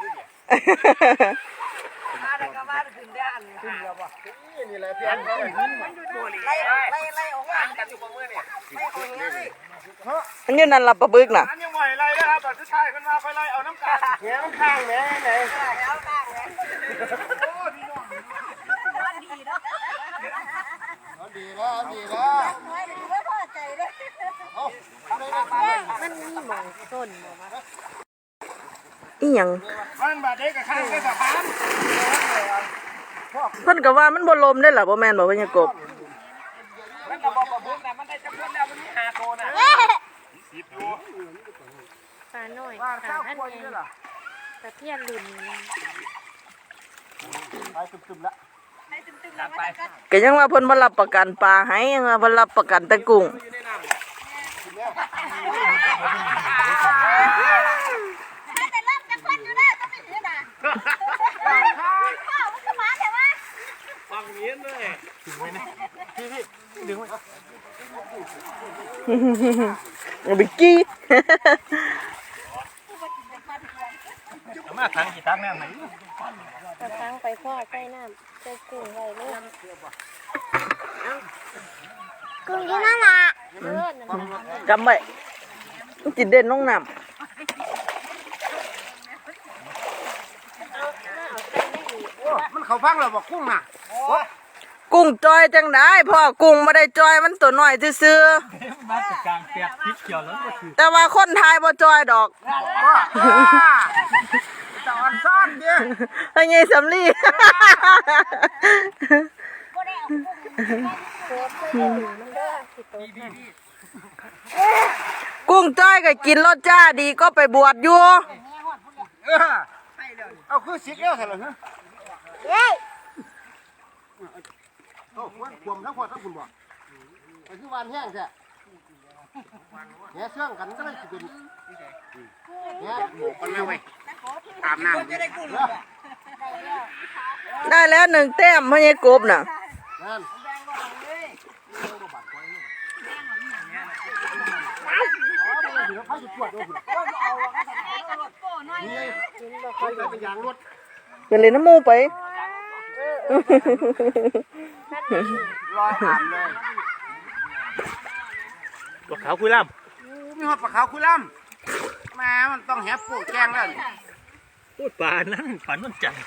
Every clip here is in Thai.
อยู่เนี่ยอะไรก็ว่าขึ้นได้อันขึ้นแล้วป่ะนี่แหละเพียงเขาเลยขึ้นมันอยู่ตัวนี้ไล่ไล่ไล่ออกมาตั้งกันอยู่บนมือเนี่ยไล่ออกมาเลยอันนี้นั่นละปลาบึกน่ะอันยังไหวไรนะครับแบบสุดท้ายคนมาค่อยไล่เอาน้ำตาเงี้ยข้างแม่ไหนแล้วข้างเลยโอ้พี่น้องมันดีเนาะดีแล้วดีแล้วน้อยดีไม่พอใจเลยมันมีหมองต้นหมองว่า อีหยังมันบาดเด็กกับข้างได้สะพานเพิ่นก็ว่ามันบ่ลมได้อล่ะบ่แม่นบ่ว่าหยังกบมันกระบอกกระบุกนะมันได้จำนวนแล้วมันมีหาโตนะสิบอยู่ปลาน้อยว่าปข้าลาวท่านควายใหญ่ด้วยล่ะตะเพียนรุ่นไปตึมๆละไปก็ยังว่าเพิ่นบ่รับประกันปลาให้ยังว่าเพิ่นรับประกันแต่กุ้ง อยู่ในน้ำ แต่เริ่มจะคนอยู่ได้ต้องไปถือนะพ่อมันสมาแต่ว่า ฟังเนี้ยเลยถึงไหมเนี่ยพี่พี่ดึงไว้ เอาไปกี้มาทั้งกี่ทั้งแน่ไหนกระทั้งไปพ่อใส่น้ำใส่กุ้งไว้เลยกุ้งอยู่นั่นล่ะเลิศนั่นน่ะกำไว้มันสิเด่นลงน้ำเอาเอาใส่ไม่ดีมันเขาพังเราบอกกุ้งน่ะ กุ้งจอยจังได้พ่อกุ้งบ่ได้จอยมันตัวน้อยซื่อมาจากกลางเปียกพริกเขียวแล้วก็คือๆแต่ว่าคนไทยบ่จอยดอกว่าจะอ่อนซ่อนเดียไอ้ไงสำลีโคตรใส่ถุงมันเด้อสิโตขึ้นกุ้งจ้อยก็กินรสจ้าดีก็ไปบวชอยู่ เออเอาคือสิกแล้วใช่หรอฮะเย้ โอ้ควรควมทั้งพอทั้งคุณบอกไปคือวานแห้งแท้แง่เชื่องกันก็เลยสิเป็นแง่หมูกันแล้วเว้ยอาบน้ำจะได้กุ้งได้แล้วหนึ่งแต้มพ่อใหญ่กบน่ะนั่นเขาจะปวดด้วยนี่เขาจะเป็นยางรถไปเลยน้ำมูไป ลอยอ่านเลยปลาขาวคุยล่มีหอดปลาขาวคุยล่ำแม่มันต้องแหบปูแกงแล้วำพูดปลานั้นปลานุ่นจันทร์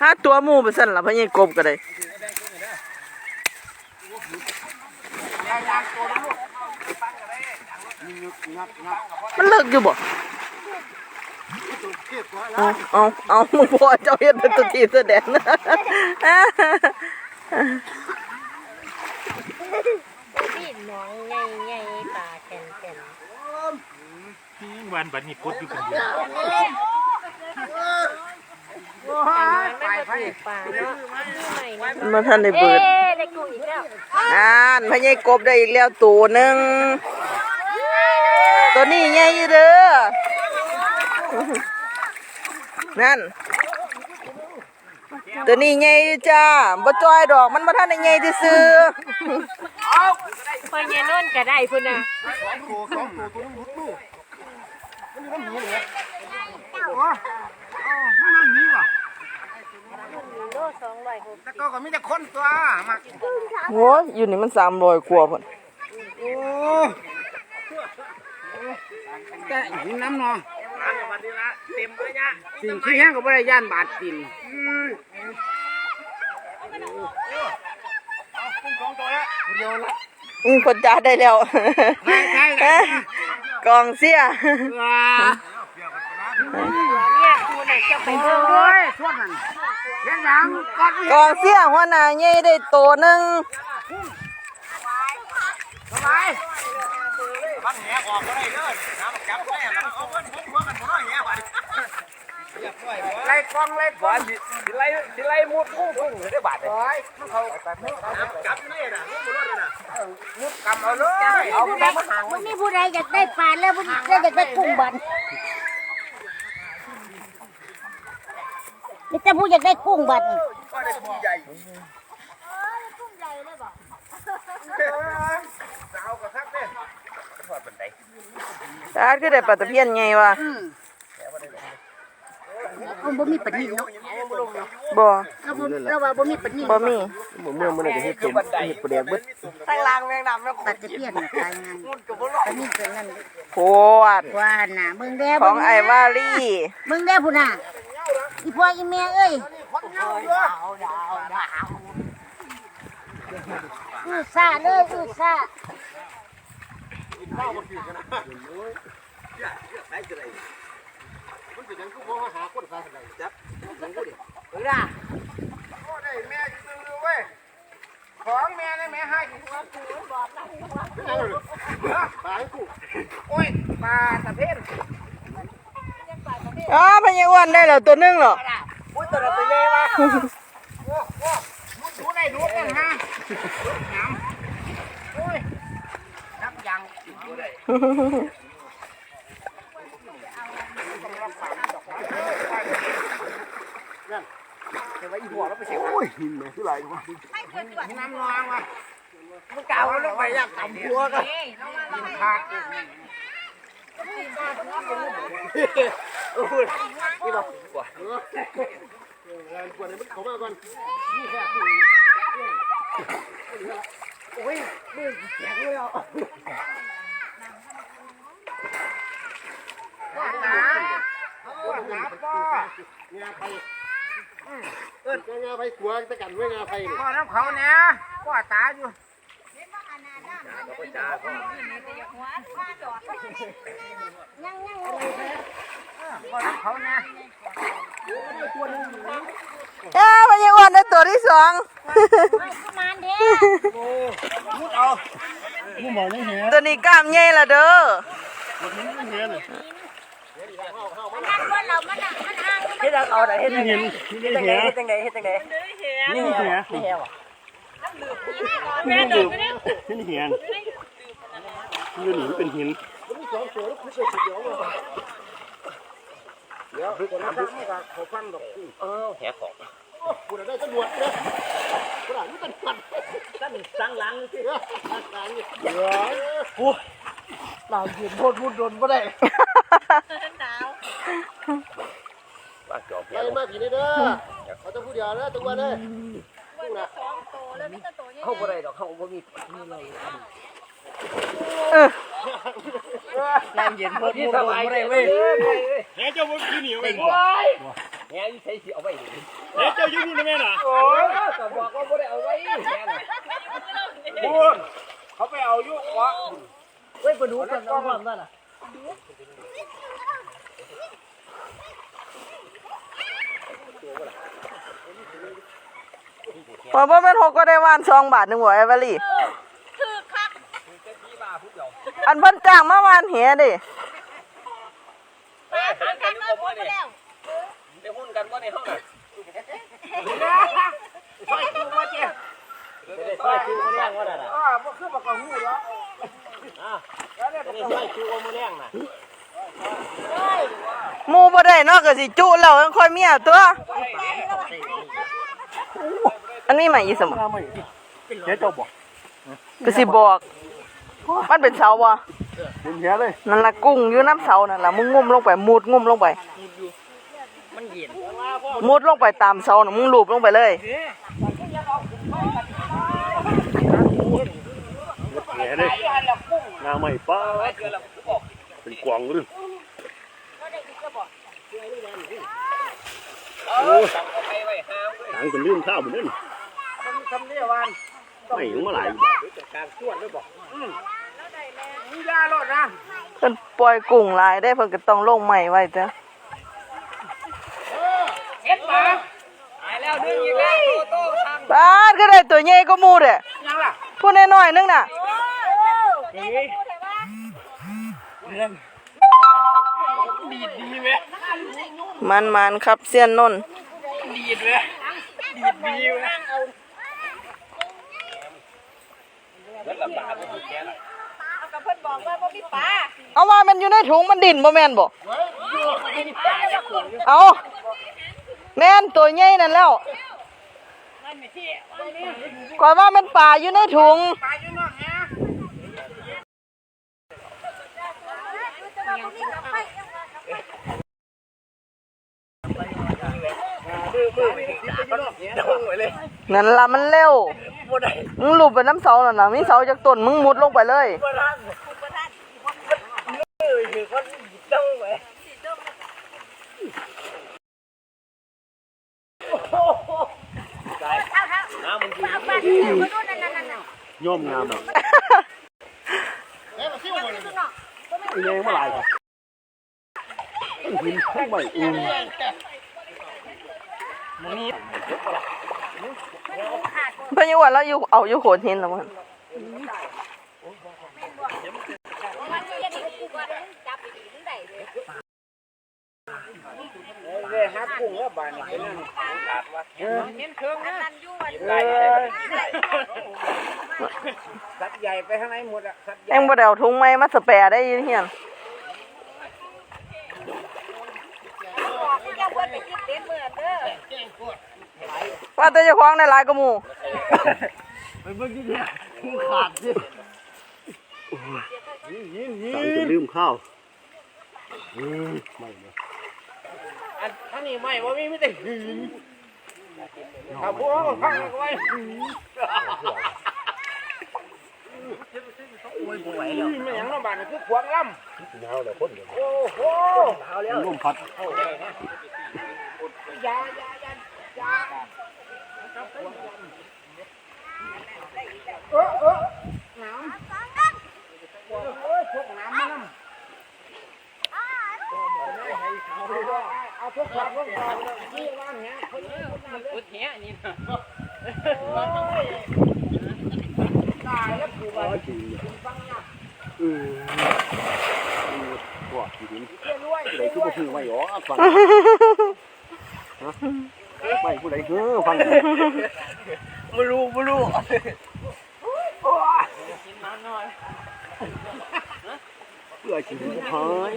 ถ้าตัวหมูไปสั่นละพ่อใหญ่กบก็ได้ยางยางตัวลูกงับงับมันเลิกอยู่บ่ เอาเอาเอามึงพอเจ้าเฮ็ดเป็นตัวทีแสดงนะพี่น้องใหญ่ใหญ่ๆปลาแก่นแก่นวันบัดนี้พดอยู่คนเดียวไปไปปลาเนาะใหม่นะมันมานได้เบิดได้กุ้งอีกแล้วอ่านพ่อใช่กบได้อีกแล้วตัวหนึ่งตัวนี้ใหญ่อยู่เด้อ นั่น ตัวนี้ใหญ่อยู่จ้าบ่จอยดอกมันบ่ทันได้ใหญ่ซื่อพอเย็นนนก็ได้พุ่นน่ะสองตัวสองตัวตัวนึงรุดลูกมันอยู่น้ำหนีเลยอ๋ออ๋อมันนั่นนี่ว่ะโลสองร้อยหกแต่ก็ก็มีแต่คนตัวมาๆโหอยู่นี่มัน300กว่าพุ่ นโอ้แต่หินน้ำนองสิ่งที่แห้งก็ไม่ได้ย่านบาดกินเดียวละอืมคนจ้าได้แล้วใช่ใช่ใช่กองเสียว้าเนี่ยคุณน่ะจะไปโอ้เบิ่งด้วยยช่วงนั้นเลี้ยงหยังก่อนกองเสียหัวหน้าใหญ่ได้ตัวหนึงสบาย บังแหออกก็ได้เลยน้ำจับได้แล้วเอาเงินพุ่งหัวกันหัวแหวะไล่กล้องไล่กล้องสิไล่สิไล่มุดพุ่งพุ่งได้บาทเลยโอ้ยเขาจับอยู่นี่น่ะมุดรถน่ะกำเอาเลยเอาไปมาหางมันมีผู้ใดอยากได้ปลาแล้วผู้ใดอยากได้กุ้งบันนี่จะผู้อยากได้กุ้งบันก็ได้กุ้งใหญ่สาวกับทัก ทอดบันไดอาคือได้ปลาตะเพียนไงวะเอาบ่มีปนินเนาะบ่เราบ่เราว่าบ่มีปนินบ่มีผมเมื่อมันได้เฮ็ดเป็นเฮ็ดประเดี๋ยวเบิดทางล่างแมงดำแล้วปัดตะเพียนน่ะตายงานปนินตัวนั้นโพดว่าน่ะมึงแด้ของไอ้วาลี่มึงแด้พุ่นน่ะอีพ่ออีแม่เอ้ยอือซ่าเลยอือซ่า มันเป็นยังคือบ่มาหาคนซะซั่นได้จับมันก็ดิโอ้ได้แม่ซื้อเว้ยของแม่ได้แม่ให้เป็นหยังเลยปลาให้กูโอ้ยปลาตะเพียนอ้าพญอ้วนได้แล้วตัวหนึงเหรออุ้ยตัวละตัวใหญ่ว่ะอ้โอ้มุดดูได้ดูกันฮะน้ำโอ้ยนับยังดูได้ โอ้ยหินแม่คือหลายกว่าน้ำนองว่ะมันเก่าแล้วไปอยากตำพัวกันขาดงานกวนให้มันเข้ามาก่อนนี่แค่ ว่าหนาว่าหนาป้องาไผเอิ้นงาไผขัวตะกันไว้งาไผนี่อน้ำเขาเนี่ยว่าตาอยู่ยังยังป้อน้ำเขาเนี่ยอ้าพญาอ้วนได้ตัวที่สองประมาณเด้กูหมอยังแหตัวนี้กล้ามใหญ่ละเด้อ ยังแหน่ะ นั่นว่า เรามันน่ะมันอ้างเฮ็ดเอาได้เฮ็ดยังเห็นยังแหเฮ็ดจังได๋เฮ็ดจังได๋นี่แหนี่นี่แฮวะแม่เดิมนี่แหนอยู่นี่มันเป็นหินเดี๋ยวคนนั้นมันก็เขาฟันดอกกูเออแหของกูได้ตำรวจเด้อกูได้มันเป็นฟันตั้งสังหลังสิเด้อทางนี้เรายืนโพดมุดโดนบ่ได้ ว่าจอบไล่มาผีนี่เด้อเขาต้องพูดเดียวนะตัวเด้อกูนะเข้าบ่ได้ดอกเข้าบ่มีน้ำเย็นโพดมุดโดนบ่ได้เว้ยแหเจ้าบ่คือหนีไอ้ไว้บ่แหอยู่ใช้สิเอาไว้แหเจ้าอยู่นู่นแม่น่ะโอ้ยก็บอกว่าบ่ได้เอาไว้แหน่ะบุญเขาไปเอายุกวะเว้ยบ่ดูกันเอาความนั่นน่ะ พอบ่แม่นหกก็ได้วานสองบาทหนึงบ่ไอ้วาลี่คือคักอันเพิ่นจ้างมาวานเหียดิปลาคือคักเลยพูดไปแล้วได้หุ้นกันบ่ในห้องน่ะใส่กูมาเจ้าได้ซอยคิวมาแรงว่าน่ะอ่าบ่คือบ่กระหูหรอกอะได้ซอยคิวมาแรงน่ะ หมู่บ่ได้เนาะก็สิจุแล้วยังค่อยเมียตัวอันนี้ใหม่อีสมอแหเจ้าบ่ก็สิบอก มันเป็นเสาบ่เป็นแหเลยนั่นล่ะกุ้งอยู่น้ำเสานั่นล่ะมึงงุ่มลงไปมุดงุ่มลงไปมันเย็นมุดลงไปตามเสาน่ะมึงลูบลงไปเลยแหเลยงาใหม่ป้าเป็นกวางเลยเออสั่งเอาไปไว้ห้ามเว้ยหางเป็นลื่นข้าวเหมือนนั่นมันทำเนี่ยวันไม่ยังมาหลายการส่วนด้วยบอกมึงยาโลดนะเพิ่นปล่อยกุ้งหลายได้เพิ่นก็ต้องลงใหม่ไว้จ้ะเอ็ดมาตายแล้วดึงอีกแล้วโตโต้ทำบาดก็ได้ตัวใหญ่ก็หมู่เด้ยังล่ะพูดน้อยๆนึงน่ะ ดีดดีไหมมันๆครับเซียนนนท์ดีดเลยดีดดีไหมแล้วลำบากไปถูกแก่ละกับเพิ่นบอกว่าบ่มีปลาเอาว่ามันอยู่ในถุงมันดิ่นบ่แม่นบ่เอาแม่นตัวใหญ่นั่นแล้วก่อนว่ามันป่าอยู่ในถุงปลาอยู่ นอกแฮะนั่นล่ะมันเร็วมึงหลุบไปน้ำเสาน่ะนะมีเสาจากต้นมึงมุดลงไปเลยย่อมงามอะเอ๊ะมาซิ่วบ่นี่แรงมาหลายครับหินข้างใหม่อื มเพิ่นอยู่ว่าเราอยู่เอาอยู่โขดหินแล้วมันเลยฮักกุ้งแล้วบานนี่เป็นนั่นขาดวะเห็นเครื่องนะสัตว์ใหญ่ไปข้างในหมดอะสัตว์ใหเอ็ญ่งบ่ได้เอาถุงไม้มาสแปรได้อยินเฮียน ว่าแต่เจ้าของได้หลายกว่าหมู่สั่งจะลืมข้าวอืมไม่เลยอันท่านี้ไม่ว่ามีไม่ได้หืนถ้าพวกเขาพังก็ไว้หืนไม่อย่างน้องบ้านคือขวางลหนาวแล้วคนเดียวำโอ้โหลมพัด ยายายาอยาเออเออน้ำเออพวกน้ำมันน้ำเอาพวกขวาพวกขวาที่ว่างเนี้ยคนนี้คนนั้นเลยเนี้ยนี่นะตายแล้วผูกร้ไว้อยจริงเนี่ยฟังนะเออว่าหินเจ้าด้วยคือบ่คือไม่หรอฟัง ไม่ผู้ใดคือฟังไม่รู้ไม่รู้เพื่อชีวิตหาย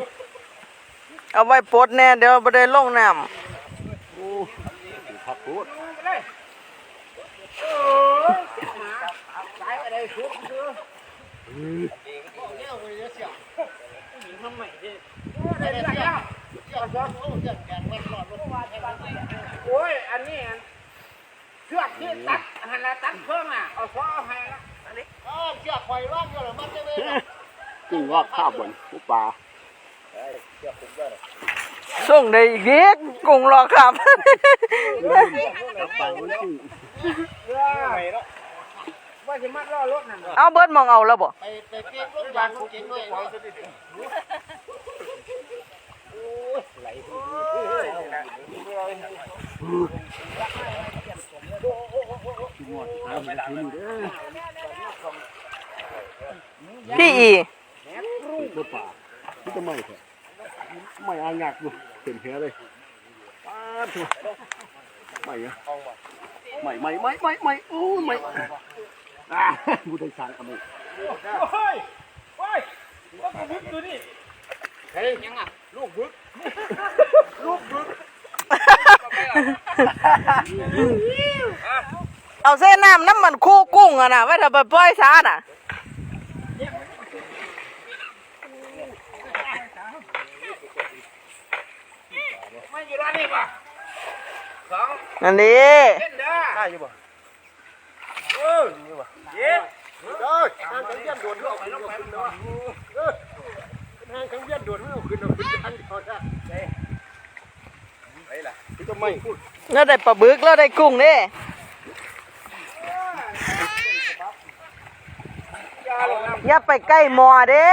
เอาไว้ปลดแน่เดี๋ยวบ่ได้ลงน้ำโอ้ พักโคตรเออสายอะไรชุบเสือโอ้ย อันนี้อันเชือกที่ตัดหันละตัดเพิ่มอะ เอาซ้อให้ละอันนี้เออเชือกไฟร่างก็เลยมันจะเลยจริงว่าข้าวบนผู้ปลาส่งได้อีกนิดกุ้งรอครับปลามันจริง ว่าจะมัดล่อรถนั่นเหรอเอาเบิดมองเอาแล้วบ่ไปไปเก็บรถยางรถเก๋งด้วยพี่อีรถป่าที่จะไม่แท้ไม่อางักอยู่เห็นแค่เลยป้าทัวไม่อะไม่ไม่ไม่ไม่ไม่โอ้ไม่ อ่าผู้ใสารเอาไม่เฮ้ยเฮ้ยว่ากูบึกตัวนี่เฮ้ยยังอะลูกบึกลูกบึกเอาเส้นน้ำน้ำมันคู่กุ้งอะนะไว้ถ้าไปปล่อยสาน่ะไม่อยู่ร้านนี้ปะสองนั่นดิเล่นเด้ได้อยู่ป่เอออยู่ป่ เย้เอ้ยทางขังเบี้ยนโดนไม่เอาขึ้นเอาขึ้นเนาะเออทางขังเบี้ยนโดนไม่เอาขึ้นเอาขึ้นทางเขาจะไปล่ะที่จะไม่พูดแล้วได้ปลาบึกแล้วได้กุ้งเด้ยาลงน้อย่าไปใกล้หมอเด้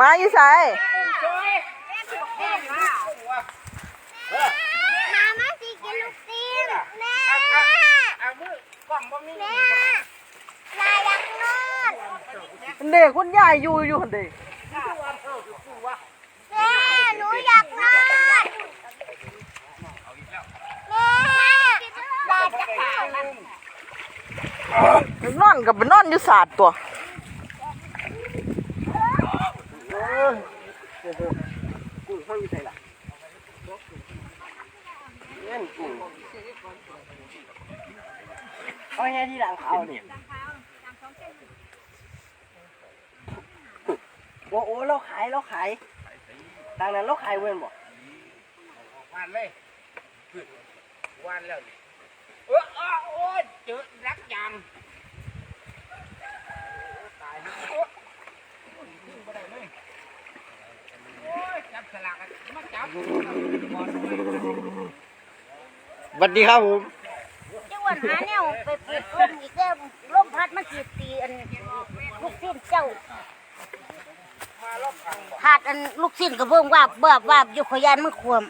มาอยู่ไส มามาสิกินลูกตีนแม่ เอา มือกล้องบ่มีแม่ลายอยากนอนเด็กคุณยายอยู่อยู่หั่นเด้แม่หนูอยากนอนแม่ลายจะขาดนอนกับไปนอนอยู่ศาสตร์ตัวกูฟังอยู่ใส่ล่ะเงี้ยกู เอาไงที่หลังเขาเนี่ยอ้โอ้เราขายเราขายทางนั้นเราขายเว้นบ่วันเลยขึ้นวันแล้วนี่เออเออโอ้ยเจอรักยางตายฮะโอ้ยยิงบ่ได้เลยโอ้ยจับสลากอะมาจับสวัสดีครับผม จังหวัดหาแนวไปเปิดร่มอีกแล้วร่มพัดมาขีดตีอันลูกสิ้นเจ้าขาดอันลูกสิ้นกระเบื้องวาบเบิบวาบอยู่ขอยานมันขวม